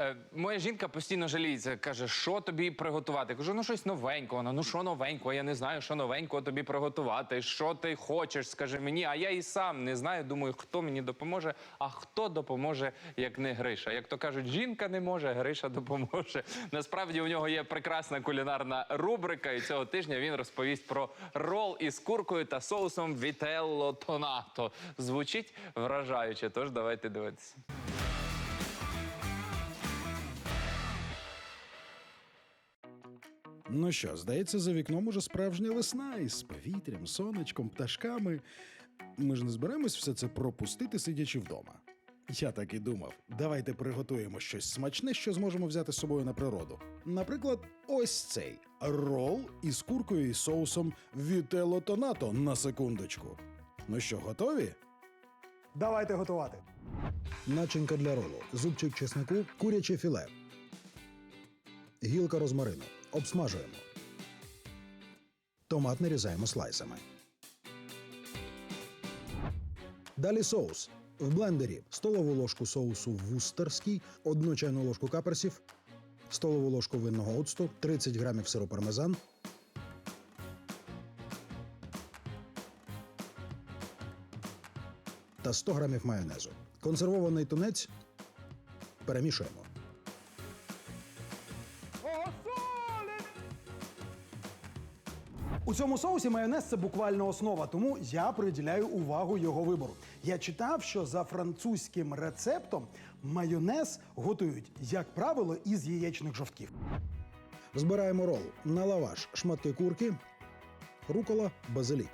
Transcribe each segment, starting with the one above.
Е, моя жінка постійно жаліється, каже, що тобі приготувати. Я кажу, ну щось новенького. Вона, ну що новенького? Я не знаю, що новенького тобі приготувати. Що ти хочеш, скажи мені. А я і сам не знаю. Думаю, хто мені допоможе, а хто допоможе, як не Гриша. Як то кажуть, жінка не може, Гриша допоможе. Насправді у нього є прекрасна кулінарна рубрика, і цього тижня він розповість про рол із куркою та соусом Вітелло Тонато. Звучить вражаюче. Тож давайте дивитися. Ну що, здається, за вікном уже справжня весна із повітрям, сонечком, пташками. Ми ж не збираємось все це пропустити, сидячи вдома. Я так і думав. Давайте приготуємо щось смачне, що зможемо взяти з собою на природу. Наприклад, ось цей рол із куркою і соусом Вітело Тонато на секундочку. Ну що, готові? Давайте готувати. Начинка для ролу, зубчик чеснику, куряче філе, гілка розмарину. Обсмажуємо. Томат нарізаємо слайсами. Далі соус. В блендері столову ложку соусу вустерський, одну чайну ложку каперсів, столову ложку винного оцту, 30 грамів сиру пармезан, та 100 грамів майонезу. Консервований тунець перемішуємо. У цьому соусі майонез це буквально основа, тому я приділяю увагу його вибору. Я читав, що за французьким рецептом майонез готують, як правило, із яєчних жовтків. Збираємо рол на лаваш, шматки курки, рукола, базилік.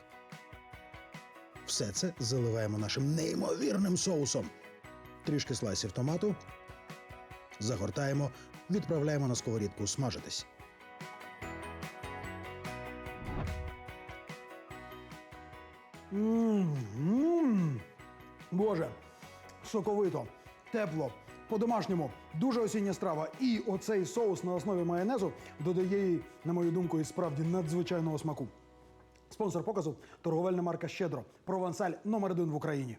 Все це заливаємо нашим неймовірним соусом. Трішки слайсів томату. Загортаємо, відправляємо на сковорідку смажитись. Мм, Боже, соковито, тепло, по-домашньому, дуже осіння страва. І оцей соус на основі майонезу додає їй, на мою думку, і справді надзвичайного смаку. Спонсор показу торговельна марка Щедро. Провансаль номер один в Україні.